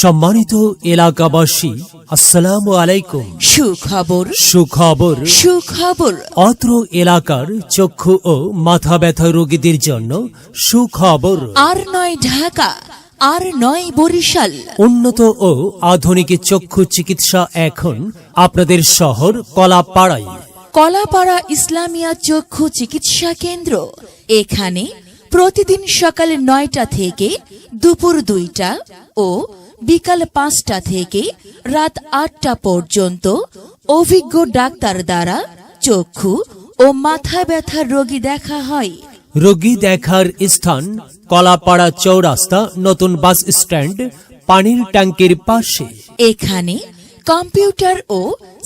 সম্মানিত এলাকাবাসী আসসালামু আলাইকুম। সুখবর। সুখবর। সুখবর। অত্র এলাকার চক্ষু ও মাথা ব্যথা রোগীদের জন্য সুখবর। আর নয় ঢাকা আর নয় বরিশাল। উন্নত ও আধুনিক চক্ষু চিকিৎসা এখন আপনাদের শহর কলাপাড়ায়। কলাপাড়া ইসলামিয়া চক্ষু চিকিৎসা কেন্দ্র। এখানে প্রতিদিন সকাল নয়টা থেকে দুপুর দুইটা ও বিকাল পাঁচটা থেকে রাত আটটা পর্যন্ত অভিজ্ঞ ডাক্তার দ্বারা চক্ষু ও মাথা ব্যথার রোগী দেখা হয়। রোগী দেখার স্থান কলাপাড়া চৌরাস্তা নতুন বাস স্ট্যান্ড পানির ট্যাঙ্কির পাশে। এখানে কম্পিউটার ও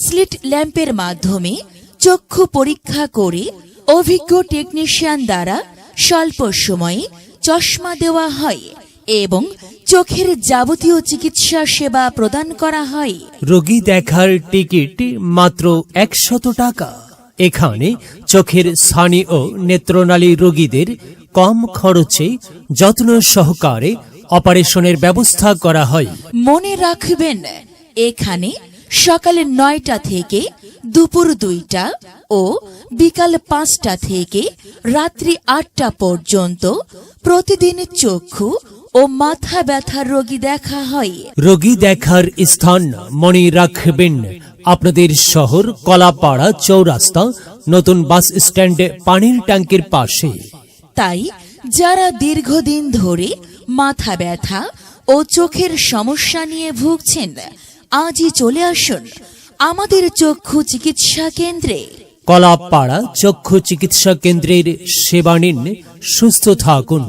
স্লিট ল্যাম্পের মাধ্যমে চক্ষু পরীক্ষা করে অভিজ্ঞ টেকনিশিয়ান দ্বারা স্বল্প সময়ে চশমা দেওয়া হয়। এবং চোখের যাবতীয় চিকিৎসা সেবা প্রদান করা হয়। রোগী দেখার টিকিট মাত্র একশত টাকা। এখানে চোখের ছানি ও নেত্রনালী রোগীদের কম খরচে যত্ন সহকারে অপারেশনের ব্যবস্থা করা হয়। মনে রাখবেন এখানে সকালে নয়টা থেকে দুপুর দুইটা ও বিকাল পাঁচটা থেকে রাত্রি আটটা পর্যন্ত প্রতিদিন চক্ষু ও মাথা ব্যথার রোগী দেখা হয়। রোগী দেখার স্থান মনে রাখবেন। আপনাদের শহর কলাপাড়া চৌরাস্তা নতুন বাস স্ট্যান্ড পানির ট্যাঙ্কের পাশে। তাই যারা দীর্ঘদিন ধরে মাথা ব্যথা ও চোখের সমস্যা নিয়ে ভুগছেন আজই চলে আসুন আমাদের চক্ষু চিকিৎসা কেন্দ্রে। কলাপাড়া চক্ষু চিকিৎসা কেন্দ্রের সেবা নিন সুস্থ থাকুন।